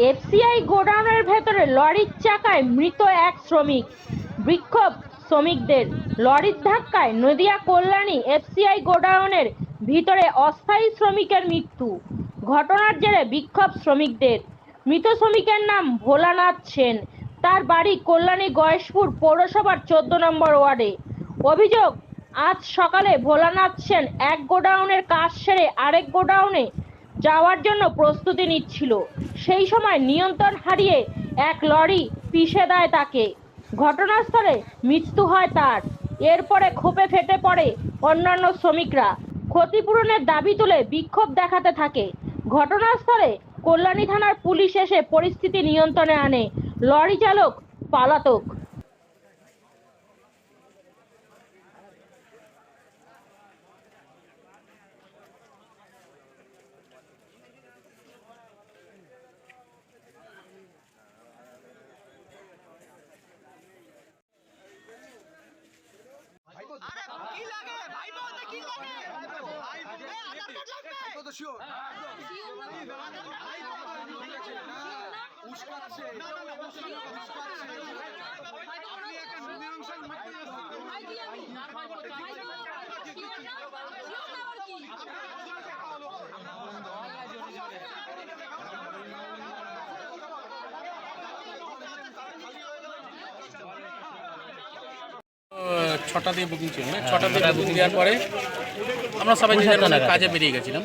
FCI গোডাউনের ভেতরে লরির চাকায় মৃত এক শ্রমিক। বিক্ষোভ শ্রমিকদের। লরির ধাক্কায় নদিয়া কল্যাণী এফসিআই গোডাউনের ভিতরে অস্থায়ী শ্রমিকের মৃত্যু। ঘটনার জেরে বিক্ষোভ শ্রমিকদের। মৃত শ্রমিকের নাম ভোলানাথ সেন। তার বাড়ি কল্যাণী গয়েশপুর পৌরসভার চোদ্দ নম্বর ওয়ার্ডে। অভিযোগ, আজ সকালে ভোলানাথ সেন এক গোডাউনের কাজ সেরে আরেক গোডাউনে যাওয়ার জন্য প্রস্তুতি নিচ্ছিল। সেই সময় নিয়ন্ত্রণ হারিয়ে এক লরি পিষে দেয় তাকে। ঘটনাস্থলে মৃত্যু হয় তার। এরপরে ক্ষোভে ফেটে পড়ে অন্যান্য শ্রমিকরা। ক্ষতিপূরণের দাবি তুলে বিক্ষোভ দেখাতে থাকে। ঘটনাস্থলে কল্যাণী থানার পুলিশ এসে পরিস্থিতি নিয়ন্ত্রণে আনে। লরি চালক, পালাতক আরে কি লাগে? ভাই বলতে কি ছটা দিয়ে বুকিং ছিল না ছটা দিয়ে বুকিং দেওয়ার পরে আমরা সবাই কাজে বেরিয়ে গেছিলাম।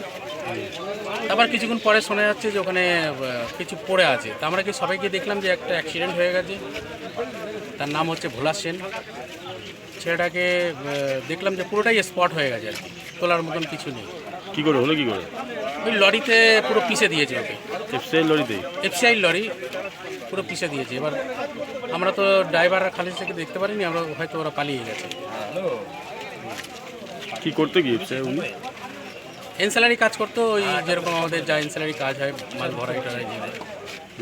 তারপর কিছুক্ষণ পরে শোনা যাচ্ছে যে ওখানে কিছু পড়ে আছে। তা আমরা কি সবাইকে দেখলাম যে একটা অ্যাক্সিডেন্ট হয়ে গেছে? তার নাম হচ্ছে ভোলা সেন। ছেলেটাকে দেখলাম যে পুরোটাই স্পট হয়ে গেছে আর কি। তোলার মতন কিছু নেই। কী করে হলো কি করে? ওই লরিতে পুরো পিষে দিয়েছে ওকে। এফসিআই লরিতেই? এফসিআই লরি পুরো পিষে দিয়েছে। এবার আমরা তো ড্রাইভার খালি থেকে দেখতে পারিনি আমরা হয়তো ওরা পালিয়ে গেছে। কি করতে এফসিআই উনি? এনসেলারি কাজ করতো ওই যেরকম আমাদের যা এনসেলারি কাজ হয় মাল ভরাই টরাই দিয়ে দেয়।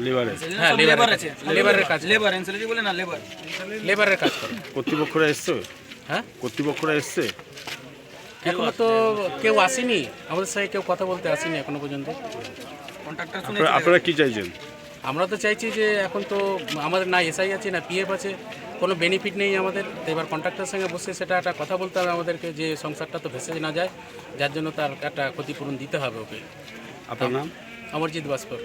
লেবারে হ্যাঁ লেবার আছে। লেবারের কাজ লেবার এনসেলারি বলে না লেবার লেবারের কাজ করে কর্তৃপক্ষরা এসছে? হ্যাঁ? কর্তৃপক্ষরা এসছে? এখনও তো কেউ আসেনি। আমাদের সাথে কেউ কথা বলতে আসেনি এখনও পর্যন্ত। আপনারা কি চাইছেন? আমরা তো চাইছি যে এখন তো আমাদের না এসআই আছে না পিএফ আছে কোনো বেনিফিট নেই আমাদের। তো এবার কন্ট্রাক্টরের সঙ্গে বসে সেটা একটা কথা বলতে হবে আমাদেরকে যে সংসারটা তো ভেসে না যায় যার জন্য তার একটা ক্ষতিপূরণ দিতে হবে ওকে। আপনার নাম? অমরজিৎ ভাস্কর।